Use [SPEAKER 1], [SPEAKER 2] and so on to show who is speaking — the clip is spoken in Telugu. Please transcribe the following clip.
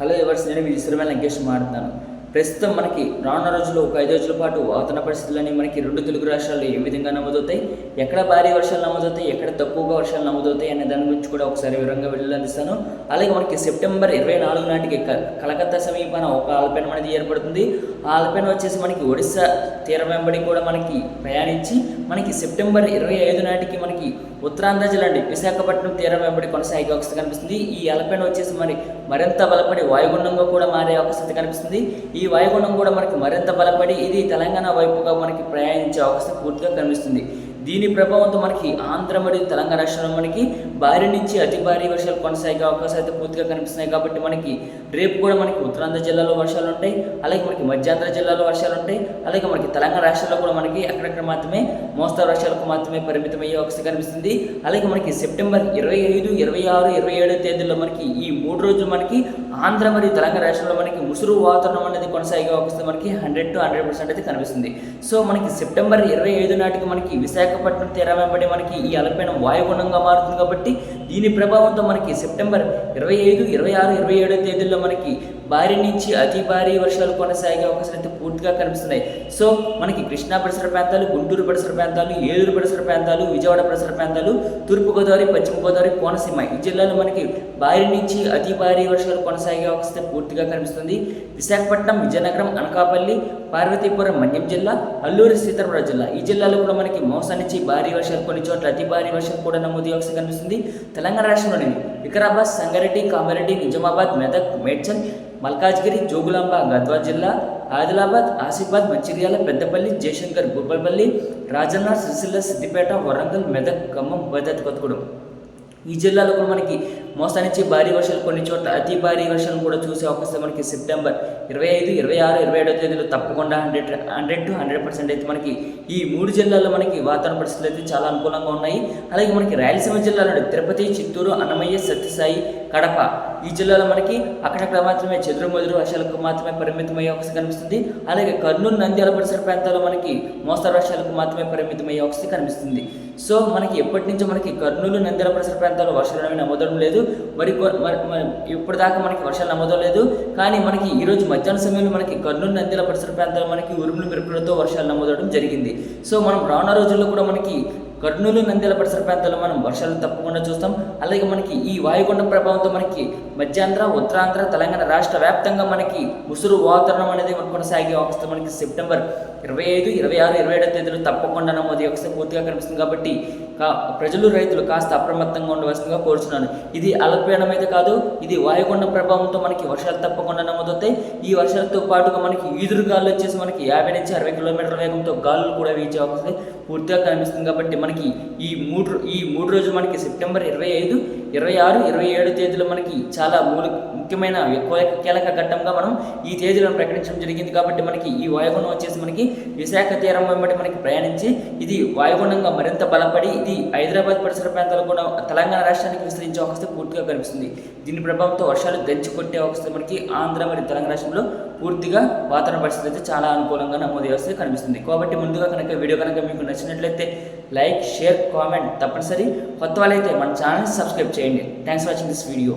[SPEAKER 1] హలో ఎవర్స్ నేను మీ ఇసురమైన లంకేష్ మాట్లాడుతున్నాను ప్రస్తుతం మనకి రానున్న రోజుల్లో ఒక ఐదు రోజుల పాటు వాతావరణ పరిస్థితులని మనకి రెండు తెలుగు రాష్ట్రాల్లో ఏ విధంగా నమోదవుతాయి? ఎక్కడ భారీ వర్షాలు నమోదవుతాయి? ఎక్కడ తక్కువగా వర్షాలు నమోదవుతాయి అనే దాని గురించి కూడా ఒకసారి వివరంగా వెళ్ళందిస్తాను అలాగే మనకి సెప్టెంబర్ ఇరవై నాలుగు నాటికి కలకత్తా సమీపాన ఒక ఆల్పైన్ అనేది ఏర్పడుతుంది. ఆ ఆల్పెన్ వచ్చేసి మనకి ఒడిస్సా తీరం వెంబడి కూడా మనకి ప్రయాణించి మనకి సెప్టెంబర్ ఇరవై ఐదు నాటికి మనకి ఉత్తరాంధ్ర జిల్లా అండి విశాఖపట్నం తీరం వెంబడి కొనసాగే అవకాశం కనిపిస్తుంది. ఈ అలపైన వచ్చేసి మరి మరింత బలపడి వాయుగుండంగా కూడా మారే అవకాశం కనిపిస్తుంది. ఈ ఈ వాయుగుండం కూడా మనకి మరింత బలపడి ఇది తెలంగాణ వైపుగా మనకి ప్రయాణించే అవకాశం పూర్తిగా కనిపిస్తుంది. దీని ప్రభావంతో మనకి ఆంధ్ర మరియు తెలంగాణ రాష్ట్రంలో మనకి భారీ నుంచి అతి భారీ వర్షాలు కొనసాగే అవకాశాలు అయితే పూర్తిగా కనిపిస్తున్నాయి కాబట్టి మనకి రేపు కూడా మనకి ఉత్తరాంధ్ర జిల్లాలో వర్షాలు ఉంటాయి అలాగే మనకి మధ్యాంధ్ర జిల్లాలో వర్షాలు ఉంటాయి అలాగే మనకి తెలంగాణ రాష్ట్రంలో కూడా మనకి అక్కడక్కడ మాత్రమే మోస్తరు వర్షాలకు మాత్రమే పరిమితమయ్యే అవకాశం కనిపిస్తుంది. అలాగే మనకి సెప్టెంబర్ ఇరవై ఐదు ఇరవై ఆరు ఇరవై ఏడో తేదీల్లో మనకి ఈ మూడు రోజులు మనకి ఆంధ్ర మరియు తెలంగాణ రాష్ట్రంలో మనకి ముసురు వాతావరణం అనేది కొనసాగే అవకాశం మనకి హండ్రెడ్ టు హండ్రెడ్ పర్సెంట్ అయితే కనిపిస్తుంది. సో మనకి సెప్టెంబర్ ఇరవై ఐదు నాటికి మనకి విశాఖ విశాఖపట్నం తీరం వెంబడి మనకి ఈ అలపైన వాయుగుణంగా మారుతుంది కాబట్టి దీని ప్రభావంతో మనకి సెప్టెంబర్ ఇరవై ఐదు ఇరవై ఆరు ఇరవై ఏడో తేదీల్లో మనకి భారీ నుంచి అతి భారీ వర్షాలు కొనసాగే అవకాశాలు అయితే పూర్తిగా కనిపిస్తున్నాయి. సో మనకి కృష్ణా పరిసర ప్రాంతాలు గుంటూరు పరిసర ప్రాంతాలు ఏలూరు పరిసర ప్రాంతాలు విజయవాడ పరిసర ప్రాంతాలు తూర్పుగోదావరి పశ్చిమ గోదావరి కోనసీమ ఈ జిల్లాలో మనకి భారీ నుంచి అతి భారీ వర్షాలు కొనసాగే అవకాశం పూర్తిగా కనిపిస్తుంది. విశాఖపట్నం విజయనగరం అనకాపల్లి పార్వతీపురం మన్యం జిల్లా అల్లూరి సీతారామరాజు జిల్లా ఈ జిల్లాలో కూడా మనకి మోసం నుంచి భారీ వర్షాలు కొన్ని చోట్ల అతి భారీ వర్షాలు కూడా నమోదు అవకాశం కనిపిస్తుంది. తెలంగాణ రాష్ట్రంలోని వికారాబాద్ సంగారెడ్డి కామారెడ్డి నిజామాబాద్ మెదక్ మేడ్చల్ మల్కాజ్గిరి జోగులాంబ గద్వాల్ జిల్లా ఆదిలాబాద్ ఆసిఫాబాద్ మంచిర్యాల పెద్దపల్లి జయశంకర్ భూపాలపల్లి రాజన్న సిరిసిల్ల సిద్దిపేట వరంగల్ మెదక్ ఖమ్మం భద్రత కొత్తగూడెం. ఈ జిల్లాలో కూడా మనకి మోస్తానిచ్చి భారీ వర్షాలు కొన్ని చోట్ల అతి భారీ వర్షాలు కూడా చూసే అవకాశం మనకి సెప్టెంబర్ ఇరవై ఐదు ఇరవై ఆరు ఇరవై ఏడో తేదీలో తప్పకుండా hundred hundred to hundred percent అయితే మనకి ఈ మూడు జిల్లాల్లో మనకి వాతావరణ పరిస్థితులు అయితే చాలా అనుకూలంగా ఉన్నాయి. అలాగే మనకి రాయలసీమ జిల్లాలో తిరుపతి చిత్తూరు అన్నమయ్య సత్యసాయి కడప ఈ జిల్లాలో మనకి అక్కడక్కడ మాత్రమే చెదురు వర్షాలకు మాత్రమే పరిమితమయ్యే అవకాశం కనిపిస్తుంది. అలాగే కర్నూలు నంద్యాల పరిసర ప్రాంతాల్లో మనకి మోస్తరు వర్షాలకు మాత్రమే పరిమితమయ్యే అవకాశం కనిపిస్తుంది. సో మనకి ఎప్పటి నుంచో మనకి కర్నూలు నంద్యాల పరిసర ప్రాంతాల్లో వర్షాలు అనేవి నమోదవడం లేదు. మరి ఇప్పుడు మరి మనకి వర్షాలు నమోదవలేదు కానీ మనకి ఈ రోజు మధ్యాహ్న సమయంలో మనకి కర్నూలు నంద్యాల పరిసర ప్రాంతాల్లో మనకి ఉరుములు మెరుపులతో వర్షాలు నమోదవడం జరిగింది. సో మనం రానున్న రోజుల్లో కూడా మనకి కర్నూలు నంద్యాల పరిసర ప్రాంతాల్లో మనం వర్షాలు తప్పకుండా చూస్తాం. అలాగే మనకి ఈ వాయుగుండ ప్రభావంతో మనకి మధ్యాంధ్ర ఉత్తరాంధ్ర తెలంగాణ రాష్ట్ర వ్యాప్తంగా మనకి ముసురు వాతావరణం అనేది మనకు కొనసాగే అవకాశం మనకి సెప్టెంబర్ ఇరవై ఐదు ఇరవై ఆరు ఇరవై ఏడో తేదీలు తప్పకుండా నమోదు అవకాశం పూర్తిగా కనిపిస్తుంది. కాబట్టి కా ప్రజలు రైతులు కాస్త అప్రమత్తంగా ఉండవలసిందిగా కోరుచున్నాను. ఇది అల్పపీడనం అయితే కాదు ఇది వాయుగుండ ప్రభావంతో మనకి వర్షాలు తప్పకుండా నమోదవుతాయి. ఈ వర్షాలతో పాటుగా మనకి ఈదురు గాలు వచ్చేసి మనకి యాభై నుంచి అరవై కిలోమీటర్ల వేగంతో గాలులు కూడా వీచే అవకాశం పూర్తిగా కనిపిస్తుంది. కాబట్టి మనకి ఈ మూడు ఈ మూడు రోజులు మనకి సెప్టెంబర్ ఇరవై ఐదు ఇరవై ఆరు ఇరవై ఏడు తేదీలు మనకి చాలా మూల ముఖ్యమైన ఎక్కువ కీలక ఘట్టంగా మనం ఈ తేదీలను ప్రకటించడం జరిగింది కాబట్టి మనకి ఈ వాయుగుండం వచ్చేసి మనకి విశాఖ తీరం వెంబడి మనకి ప్రయాణించి ఇది వాయుగుండంగా మరింత బలపడి ఇది హైదరాబాద్ పరిసర ప్రాంతాలు కూడా తెలంగాణ రాష్ట్రానికి విస్తరించే అవకాశం పూర్తిగా కనిపిస్తుంది. దీని ప్రభావంతో వర్షాలు దంచి కొట్టే అవకాశం మనకి ఆంధ్ర మరియు తెలంగాణ రాష్ట్రంలో పూర్తిగా వాతావరణ పరిస్థితి అయితే చాలా అనుకూలంగా నమోదు వ్యవస్థ కనిపిస్తుంది. కాబట్టి ముందుగా కనుక వీడియో కనుక మీకు నచ్చినట్లయితే లైక్ షేర్ కామెంట్ తప్పనిసరి. కొత్త వాళ్ళైతే మన ఛానల్ని సబ్స్క్రైబ్ చేయండి. Thanks watching this video